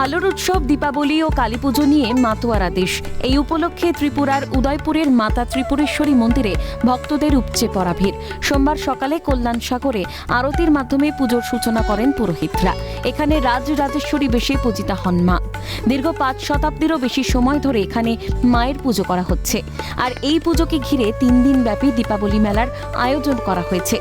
আলোর উৎসব, দীপাবলি ও কালীপুজো নিয়ে মাতোয়ারা দেশ। এই উপলক্ষে ত্রিপুরার উদয়পুরের মাতা ত্রিপুরেশ্বরী মন্দিরে ভক্তদের উপচে পড়া ভিড়। সোমবার সকালে কল্যাণ সাগরে আরতির মাধ্যমে পুজোর সূচনা করেন পুরোহিতরা। এখানে রাজ রাজেশ্বরী বেশে পূজিতা হন মা। দীর্ঘ পাঁচ শতাব্দীরও বেশি সময় ধরে এখানে মায়ের পুজো করা হচ্ছে। আর এই পুজোকে ঘিরে তিন দিন ব্যাপী দীপাবলি মেলার আয়োজন করা হয়েছে।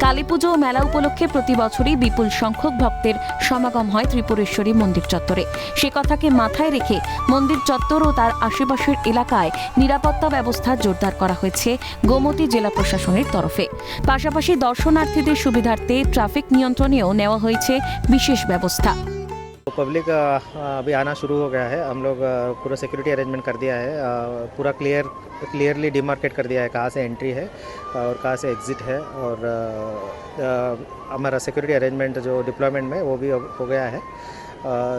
কালী পুজো ও মেলা উপলক্ষে প্রতি বছরই বিপুল সংখ্যক ভক্তের সমাগম হয় ত্রিপুরেশ্বরী মন্দির চত্বরে। সে কথাকে মাথায় রেখে মন্দির চত্বর ও তার আশেপাশের এলাকায় নিরাপত্তা ব্যবস্থা জোরদার করা হয়েছে গোমতী জেলা প্রশাসনের তরফে। পাশাপাশি দর্শনার্থীদের সুবিধার্থে ট্রাফিক নিয়ন্ত্রণেও নেওয়া হয়েছে বিশেষ ব্যবস্থা। पब्लिक अभी आना शुरू हो गया है। हम लोग पूरा सिक्योरिटी अरेंजमेंट कर दिया है। पूरा क्लियर क्लियरली डिमार्केट कर दिया है कहाँ से एंट्री है और कहाँ से एग्ज़िट है और हमारा सिक्योरिटी अरेंजमेंट जो डिप्लॉयमेंट में वो भी हो गया है।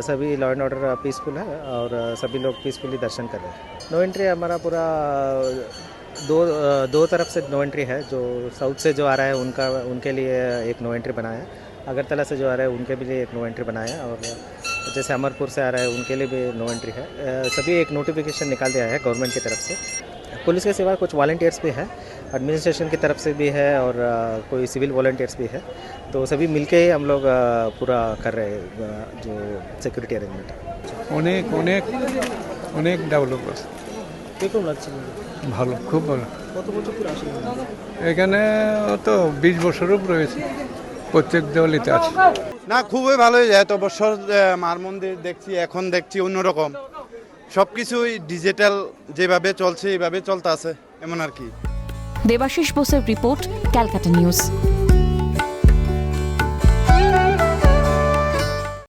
सभी लॉ एंड ऑर्डर पीसफुल है और सभी लोग पीसफुली दर्शन कर रहे हैं। नो एंट्री हमारा पूरा दो दो तरफ़ से नो एंट्री है। जो साउथ से जो आ रहा है, उनका, उनके लिए एक नो एंट्री बनाया है। अगरतला से जो आ रहा है, उनके भी लिए एक नो एंट्री बनाया है और जैसे अमरपुर से आ रहा है उनके लिए भी नो एंट्री है अ, सभी एक नोटिफिकेशन निकाल दिया है गवर्नमेंट की तरफ से पुलिस के सिवा कुछ वॉल्टियर्स भी है एडमिनिस्ट्रेशन की तरफ से भी है और अ, कोई सिविल वॉल्टियर्स भी है तो सभी मिलके ही हम लोग अ, पूरा कर रहे हैं अ, जो सिक्योरिटी अरेंजमेंट অনেক অনেক অনেক ডেভেলপ আছে কীরকম লাগছে ভালো খুব ভালো কত বছর ধরে আসেন এখানে তো বিশ বছরও রয়েছে প্রত্যেক দেওয়ালিতে আছে। না খুবই ভালোই যায়। তো বছর মার মন্দির দেখছি এখন দেখছি অন্যরকম। সব কিছুই ডিজিটাল যেভাবে চলছে এইভাবে চলতে আছে এমন আর কি। দেবাশিস বোসের রিপোর্ট ক্যালকাটা নিউজ।